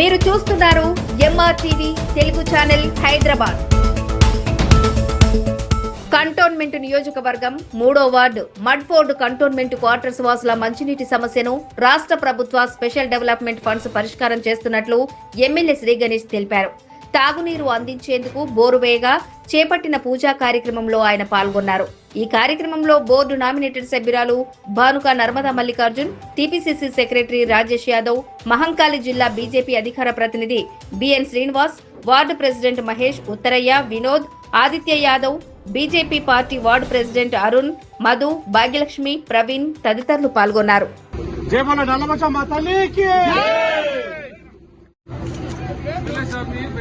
మీరు చూస్తున్నారు MR TV Telugu channel Hyderabad. Cantonment నియోజకవర్గం మూడో వార్డు మడ్ఫోర్డ్ కంటోన్మెంట్ క్వార్టర్స్ వాసుల మంచినీటి సమస్యను రాష్ట్ర ప్రభుత్వ స్పెషల్ డెవలప్మెంట్ ఫండ్స్ పరిష్కారం చేస్తున్నట్లు ఎమ్మెల్యే శ్రీ గణేష్ తెలిపారు. తాగునీరు అందించేందుకు బోరువేగా చేపట్టిన పూజా కార్యక్రమంలో ఆయన పాల్గొన్నారు. ఈ కార్యక్రమంలో బోర్డు నామినేటెడ్ సభ్యురాలు భానుక నర్మదా మల్లికార్జున్ టీపీసీసీ సెక్రటరీ రాజేష్ యాదవ్ మహంకాళి జిల్లా బీజేపీ అధికార ప్రతినిధి BN Srinivas ward president Mahesh Uttarayya Vinod Aditya Yadav BJP party ward president Arun Madhu Bhagyalakshmi Praveen తదితరులు పాల్గొన్నారు. జై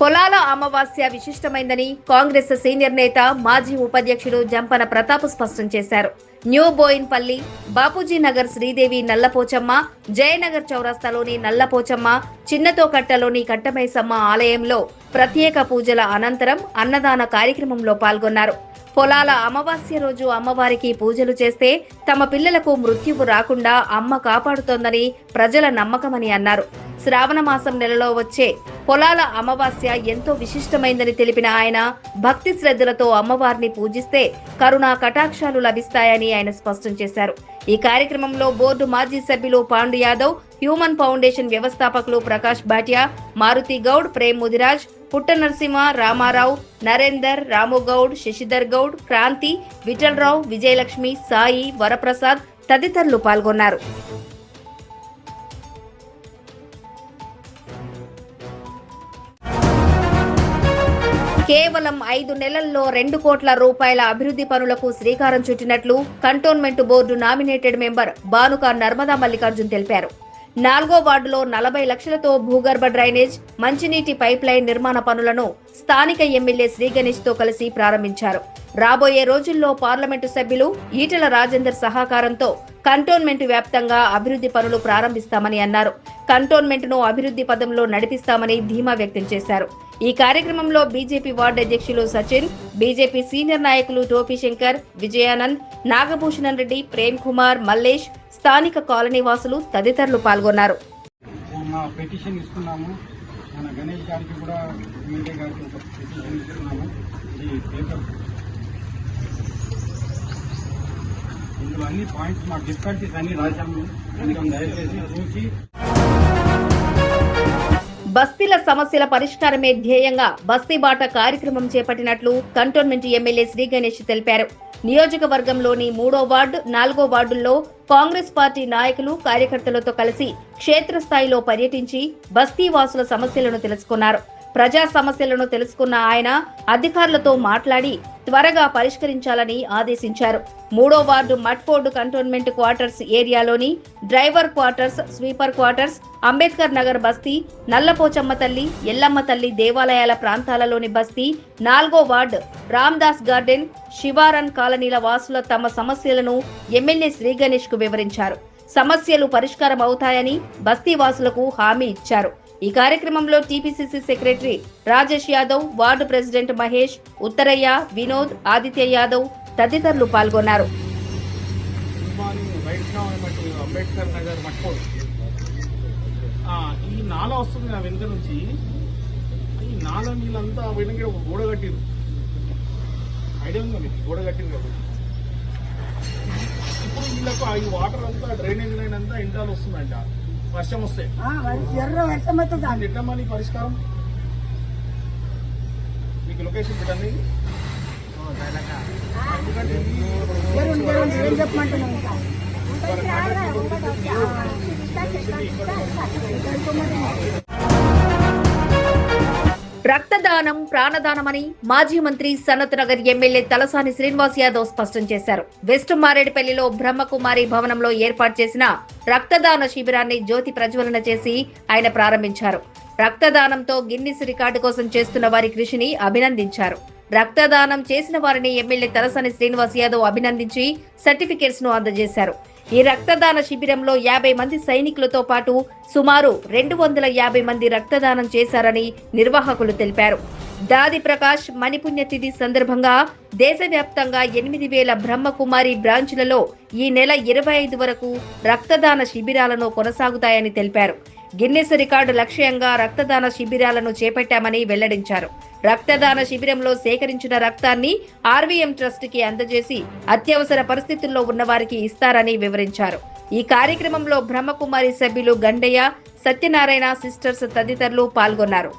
పొలాల అమావాస్య విశిష్టమైందని కాంగ్రెస్ సీనియర్ నేత మాజీ ఉపాధ్యక్షుడు జంపన ప్రతాప్ స్పష్టం చేశారు. న్యూ బోయిన్పల్లి బాపూజీ నగర్ శ్రీదేవి నల్లపోచమ్మ జయనగర్ చౌరస్తాలోని నల్లపోచమ్మ చిన్నతోకట్టలోని కట్టమైసమ్మ ఆలయంలో ప్రత్యేక పూజల అనంతరం అన్నదాన కార్యక్రమంలో పాల్గొన్నారు. పొలాల అమావాస్య రోజు అమ్మవారికి పూజలు చేస్తే తమ పిల్లలకు మృత్యువు రాకుండా అమ్మ కాపాడుతోందని ప్రజల నమ్మకమని అన్నారు. శ్రావణ మాసం నెలలో వచ్చే పొలాల అమావాస్య ఎంతో విశిష్టమైందని తెలిపిన ఆయన భక్తి శ్రద్ధలతో అమ్మవారిని పూజిస్తే కరుణా కటాక్షాలు లభిస్తాయని ఆయన స్పష్టం చేశారు. ఈ కార్యక్రమంలో బోర్డు మాజీ సభ్యులు పాండు యాదవ్ హ్యూమన్ ఫౌండేషన్ వ్యవస్థాపకులు ప్రకాష్ భాటియా మారుతి గౌడ్ ప్రేమ్ ముదిరాజ్ పుట్ట నరసింహ రామారావు నరేందర్ రాముగౌడ్ శశిధర్ గౌడ్ క్రాంతి విఠలరావు విజయలక్ష్మి సాయి వరప్రసాద్ తదితరులు పాల్గొన్నారు. కేవలం ఐదు నెలల్లో రెండు కోట్ల రూపాయల అభివృద్ధి పనులకు శ్రీకారం చుట్టినట్లు cantonment board nominated member Banuka Narmada Mallikarjun తెలిపారు. నాలుగో వార్డులో నలభై లక్షలతో భూగర్భ డ్రైనేజ్ మంచినీటి పైప్ లైన్ నిర్మాణ పనులను స్థానిక ఎమ్మెల్యే శ్రీగణేష్తో తో కలిసి ప్రారంభించారు. రాబోయే రోజుల్లో పార్లమెంటు సభ్యులు ఈటల రాజేందర్ సహకారంతో కంటోన్మెంట్ వ్యాప్తంగా అభివృద్ధి పనులు ప్రారంభిస్తామని అన్నారు. కంటోన్మెంట్ను అభివృద్ధి పదంలో నడిపిస్తామని ధీమా వ్యక్తం చేశారు. ఈ కార్యక్రమంలో బీజేపీ వార్డు అధ్యక్షులు సచిన్ బీజేపీ సీనియర్ నాయకులు టోపీ శంకర్ విజయానంద్ నాగభూషణన్ రెడ్డి ప్రేమ్ కుమార్ మల్లేష్ స్థానిక కాలనీ వాసులు తదితరులు పాల్గొన్నారు. మా ఇస్తున్నాము. మన గణేష్ గారికి కూడా ఎమ్మెల్యే గారికి ఒక పెటిషన్ ఇస్తున్నాము. ఈ పేపర్ ఇందులో అన్ని పాయింట్స్ మా డిఫికల్టీస్ అన్ని రాశాము. కొంచెం దయచేసి చూసి బస్తీల సమస్యల పరిష్కారమే ధ్యేయంగా బస్తీ బాట కార్యక్రమం చేపట్టినట్లు కంటోన్మెంట్ ఎమ్మెల్యే శ్రీ గణేష్ తెలిపారు. నియోజకవర్గంలోని మూడో వార్డు నాలుగో వార్డుల్లో కాంగ్రెస్ పార్టీ నాయకులు కార్యకర్తలతో కలిసి క్షేత్రస్థాయిలో పర్యటించి బస్తీవాసుల సమస్యలను తెలుసుకున్నారు. ప్రజా సమస్యలను తెలుసుకున్న ఆయన అధికారులతో మాట్లాడి త్వరగా పరిష్కరించాలని ఆదేశించారు. మూడో ward మట్ఫోర్డ్ cantonment quarters ఏరియాలోని driver quarters sweeper quarters Ambedkar Nagar బస్తీ నల్లపోచమ్మ తల్లి ఎల్లమ్మ తల్లి దేవాలయాల ప్రాంతాలలోని బస్తీ నాలుగో వార్డు రామ్దాస్ గార్డెన్ శివారన్ కాలనీల వాసుల తమ సమస్యలను ఎమ్మెల్యే శ్రీ గణేష్కు వివరించారు. సమస్యలు పరిష్కారం అవుతాయని బస్తీ వాసులకు హామీ ఇచ్చారు. ఈ కార్యక్రమంలో TPCC secretary Rajesh Yadav ward president Mahesh Uttarayya Vinod Aditya Yadav తదితరులు పాల్గొన్నారు. Good morning right now Ambedkar Nagar ఈ నాల వస్తుంది నా వెనుక నుంచి. ఈ నాల నీళ్ళంతా వెనుక ఒక గోడ కట్టిరు. ఐడియా ఉందా మీకు? గోడ కట్టిరు కదా. ఇప్పుడు వీళ్ళకు ఈ వాటర్ అంతా డ్రైనేజ్ లైన్ అంతా ఇంటాలు వస్తుందంట. వర్షం వస్తే. ఎర్ర వర్షం వస్తుంది దాన్ని ఎట్లా మళ్ళీ పరిష్కారం? మీకు లొకేషన్ పెట్టండి. ఎందుకంటే రక్తదానం ప్రాణదానమని మాజీ మంత్రి సనత్ నగర్ ఎమ్మెల్యే తలసాని శ్రీనివాస్ యాదవ్ స్పష్టం చేశారు. వెస్ట్ మారేడుపల్లిలో బ్రహ్మకుమారి భవనంలో ఏర్పాటు చేసిన రక్తదాన శిబిరాన్ని జ్యోతి ప్రజ్వలన చేసి ఆయన ప్రారంభించారు. రక్తదానంతో గిన్నిస్ రికార్డు కోసం చేస్తున్న వారి కృషిని అభినందించారు. రక్తదానం చేసిన వారిని ఎమ్మెల్యే తలసాని శ్రీనివాస్ యాదవ్ అభినందించి సర్టిఫికేట్స్ను అందజేశారు. ఈ రక్తదాన శిబిరంలో యాభై మంది సైనికులతో పాటు సుమారు రెండు వందల యాభై మంది రక్తదానం చేశారని నిర్వాహకులు తెలిపారు. దాది ప్రకాష్ మణిపుణ్యతిథి సందర్భంగా దేశవ్యాప్తంగా ఎనిమిది వేల బ్రహ్మకుమారి బ్రాంచ్లలో ఈ నెల ఇరవై ఐదు వరకు రక్తదాన శిబిరాలను కొనసాగుతాయని తెలిపారు. గిన్నెస్ రికార్డు లక్ష్యంగా రక్తదాన శిబిరాలను చేపట్టామని వెల్లడించారు. రక్తదాన శిబిరంలో సేకరించిన రక్తాన్ని ఆర్వీఎం ట్రస్ట్కి అందజేసి అత్యవసర పరిస్థితుల్లో ఉన్నవారికి ఇస్తారని వివరించారు. ఈ కార్యక్రమంలో బ్రహ్మకుమారి సభ్యులు గండయ్య సత్యనారాయణ సిస్టర్స్ తదితరులు పాల్గొన్నారు.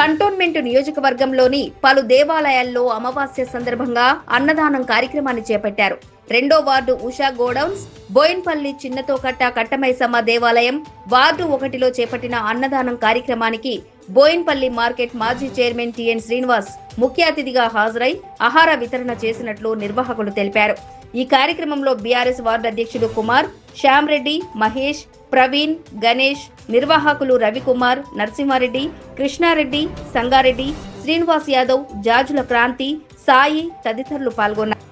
కంటోన్మెంట్ నియోజకవర్గంలోని పలు దేవాలయాల్లో అమావాస్య సందర్భంగా అన్నదానం కార్యక్రమాన్ని చేపట్టారు. రెండో వార్డు ఉషా గోడౌన్స్ బోయిన్పల్లి చిన్నతోకట్ట కట్టమైసమ్మ దేవాలయం వార్డు ఒకటిలో చేపట్టిన అన్నదానం కార్యక్రమానికి బోయిన్పల్లి మార్కెట్ మాజీ చైర్మన్ టిఎన్ శ్రీనివాస్ ముఖ్య అతిథిగా హాజరై ఆహార వితరణ చేసినట్లు నిర్వాహకులు తెలిపారు. ఈ కార్యక్రమంలో బీఆర్ఎస్ వార్డు అధ్యక్షుడు కుమార్ శ్యామ్ రెడ్డి మహేష్ ప్రవీణ్ గణేష్ నిర్వాహకులు రవికుమార్ నరసింహారెడ్డి కృష్ణారెడ్డి సంగారెడ్డి శ్రీనివాస్ యాదవ్ జాజుల క్రాంతి సాయి తదితరులు పాల్గొన్నారు.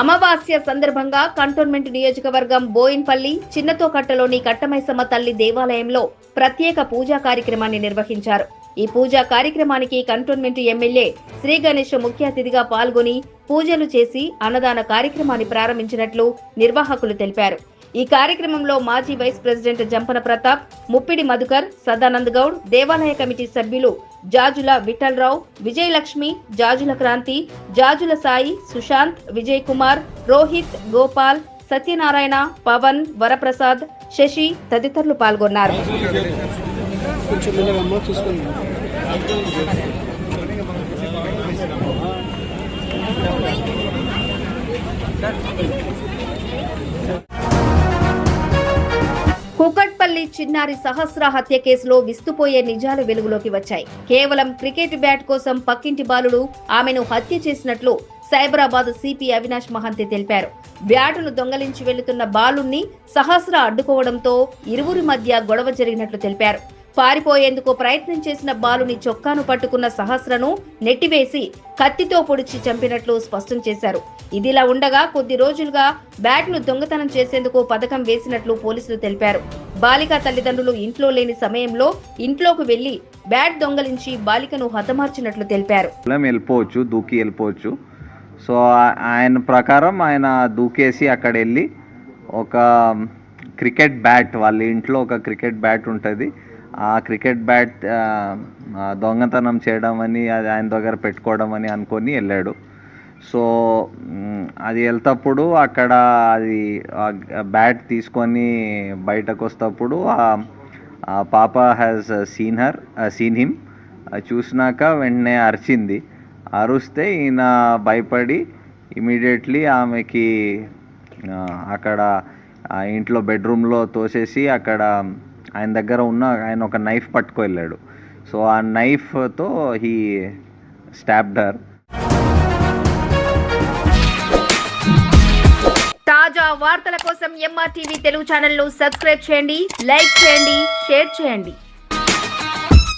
అమావాస్య సందర్భంగా కంటోన్మెంట్ నియోజకవర్గం బోయిన్పల్లి చిన్నతోకట్టలోని కట్టమైసమ్మ తల్లి దేవాలయంలో ప్రత్యేక పూజా కార్యక్రమాన్ని నిర్వహించారు. ఈ పూజా కార్యక్రమానికి కంటోన్మెంట్ ఎమ్మెల్యే శ్రీ గణేష్ ముఖ్య అతిథిగా పాల్గొని పూజలు చేసి అన్నదాన కార్యక్రమాన్ని ప్రారంభించినట్లు నిర్వాహకులు తెలిపారు. ఈ కార్యక్రమంలో మాజీ వైస్ ప్రెసిడెంట్ జంపన ప్రతాప్ ముప్పిడి మధుకర్ సదానంద్ గౌడ్ దేవాలయ కమిటీ సభ్యులు జాజుల విఠలరావు విజయలక్ష్మి జాజుల క్రాంతి జాజుల సాయి సుశాంత్ విజయ్ కుమార్ రోహిత్ గోపాల్ సత్యనారాయణ పవన్ వరప్రసాద్ శశి తదితరులు పాల్గొన్నారు. కుకట్పల్లి చిన్నారి సహస్ర హత్య కేసులో విస్తుపోయే నిజాలు వెలుగులోకి వచ్చాయి. కేవలం క్రికెట్ బ్యాట్ కోసం పక్కింటి బాలుడు ఆమెను హత్య చేసినట్లు సైబరాబాద్ సిపి అవినాష్ మహంతి తెలిపారు. బ్యాటును దొంగలించి వెళుతున్న బాలుణ్ణి సహస్ర అడ్డుకోవడంతో ఇరువురి మధ్య గొడవ జరిగినట్లు తెలిపారు. పారిపోయేందుకు ప్రయత్నం చేసిన బాలుని చొక్కాను పట్టుకున్న సహస్రను నెట్టివేసి కత్తితో పొడిచి చంపినట్లు స్పష్టం చేశారు. ఇదిలా ఉండగా కొద్ది రోజులుగా బ్యాట్ను దొంగతనం చేసేందుకు పథకం వేసినట్లు పోలీసులు తెలిపారు. బాలిక తల్లిదండ్రులు ఇంట్లో లేని సమయంలో ఇంట్లోకి వెళ్ళి బ్యాట్ దొంగలించి బాలికను హతమార్చినట్లు తెలిపారు. వెళ్ళిపోవచ్చు దూకి వెళ్ళిపోవచ్చు. సో ఆయన ప్రకారం ఆయన దూకేసి అక్కడ వెళ్ళి ఒక క్రికెట్ బ్యాట్ వాళ్ళ ఇంట్లో ఒక క్రికెట్ బ్యాట్ ఉంటుంది. ఆ క్రికెట్ బ్యాట్ దొంగతనం చేయడం అని అది ఆయన దగ్గర పెట్టుకోవడం అని అనుకొని వెళ్ళాడు. సో అది వెళ్తప్పుడు అక్కడ అది బ్యాట్ తీసుకొని బయటకు వస్తప్పుడు ఆ- పాప has seen her seen him చూసినాక వెంటనే అరిచింది. అరుస్తే ఈయన భయపడి ఇమీడియట్లీ ఆమెకి అక్కడ ఇంట్లో బెడ్రూమ్లో తోసేసి అక్కడ ఆయన దగ్గర ఉన్న ఆయన ఒక నైఫ్ పట్టుకు వెళ్ళాడు సో ఆ నైఫ్తో హీ స్టాప్డర్ తాజా వార్తల కోసం ఎంఆర్టీవీ తెలుగు ఛానల్ను సబ్స్క్రైబ్ చేయండి లైక్ చేయండి షేర్ చేయండి.